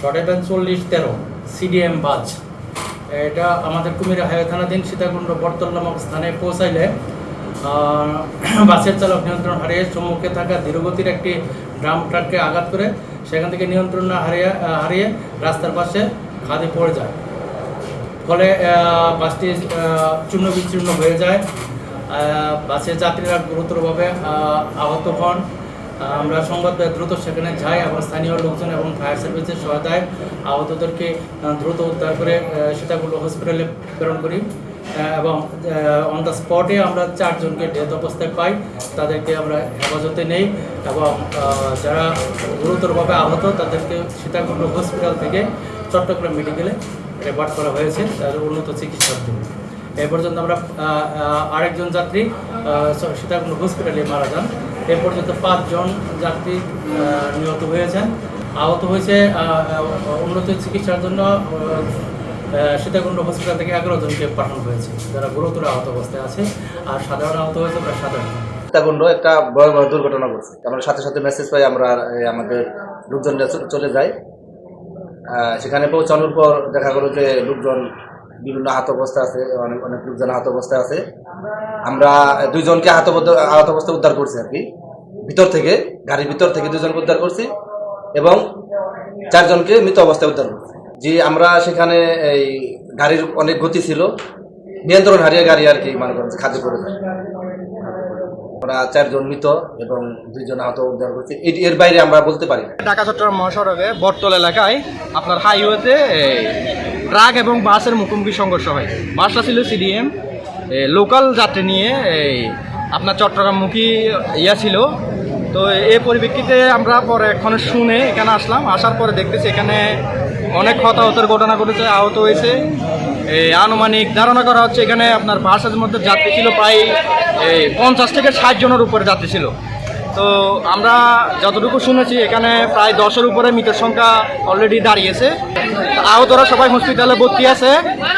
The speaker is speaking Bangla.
শর্ট ব্যান চল্লিশ, তেরো। সিডিএম বাজ। এটা আমাদের কুমিরা হাইওয়ে সীতাকুণ্ড বটতল নামক স্থানে পৌঁছাইলে বাসের চালক নিয়ন্ত্রণ হারিয়ে সম্মুখে থাকা ধীরগতির একটি ড্রাম ট্রাককে আঘাত করে সেখান থেকে নিয়ন্ত্রণ না হারিয়ে হারিয়ে রাস্তার পাশে খাদে পড়ে যায়। ফলে বাসটি চূর্ণ বিচ্ছিন্ন হয়ে যায়। বাসের যাত্রীরা গুরুতরভাবে আহত হন। আমরা সংবাদ দ্রুত সেখানে যাই এবং স্থানীয় লোকজন এবং ফায়ার সার্ভিসের সহায়তায় আহতদেরকে দ্রুত উদ্ধার করে সীতাকুণ্ড হসপিটালে প্রেরণ করি। এবং অন দ্য স্পটে আমরা চারজনকে ডেথ অবস্থায় পাই। তাদেরকে আমরা হেফাজতে নেই এবং যারা গুরুতরভাবে আহত, তাদেরকে সীতাকুণ্ড হসপিটাল থেকে চট্টগ্রাম মেডিকেলে রেফার করা হয়েছে তাদের উন্নত চিকিৎসার জন্য। এ পর্যন্ত আমরা আরেকজন যাত্রী সীতাকুণ্ড হসপিটালে মারা যান। এ পর্যন্ত পাঁচজন যাত্রী নিহত হয়েছেন। আহত হয়েছে উন্নত চিকিৎসার জন্য সীতাকুণ্ড হসপিটাল থেকে এগারো জনকে পাঠানো হয়েছে। যারা গুরুতর আহত অবস্থায় আছে, আর সাধারণ আহত হয়েছে প্রায় সাধারণ সীতাকুণ্ড একটা ভয়াবহ দুর্ঘটনা ঘটছে। আমরা সাথে সাথে মেসেজ পাই, আমরা আমাদের লোকজনরা চলে যাই সেখানে পৌঁছানোর পর দেখা গেলো যে লোকজন বিভিন্ন আহত অবস্থা আছে, অনেক অনেক লোকজন আহত অবস্থায় আছে। আমরা দুইজনকে আহত আহত অবস্থায় উদ্ধার করছি আর কি। ভিতর থেকে, গাড়ির ভিতর থেকে দুজনকে উদ্ধার করছি এবং চারজনকে মৃত অবস্থায় উদ্ধার করছি। যে আমরা সেখানে এই গাড়ির অনেক গতি ছিল। নিয়ন্ত্রণ হারিয়ে গাড়ি আর কি মনে খাদ্য করে আমরা চারজন মৃত এবং দুইজন আহত উদ্ধার করছি। এর- বাইরে আমরা বলতে পারি ঢাকা চট্টগ্রাম মহাসড়কে বটতল এলাকায় আপনার হাইওয়েতে ট্রাক এবং বাসের মুখোমুখি সংঘর্ষ হয়। বাসটা ছিল সিডিএম। লোকাল যাত্রী নিয়ে, এই, আপনার চট্টগ্রামমুখী ইয়া ছিল। তো এই পরিপ্রেক্ষিতে আমরা পরে এখন শুনে এখানে আসলাম। আসার পরে দেখতেছি এখানে অনেক হতাহতের ঘটনা ঘটেছে, আহত হয়েছে। এই আনুমানিক ধারণা করা হচ্ছে এখানে আপনার বাসের মধ্যে যাত্রী ছিল প্রায় পঞ্চাশ থেকে ষাট জনের উপরে যাত্রী ছিল। তো আমরা যতটুকু শুনেছি, এখানে প্রায় দশের উপরে মৃতের সংখ্যা অলরেডি দাঁড়িয়েছে। আহতরা সবাই হসপিটালে ভর্তি আছে।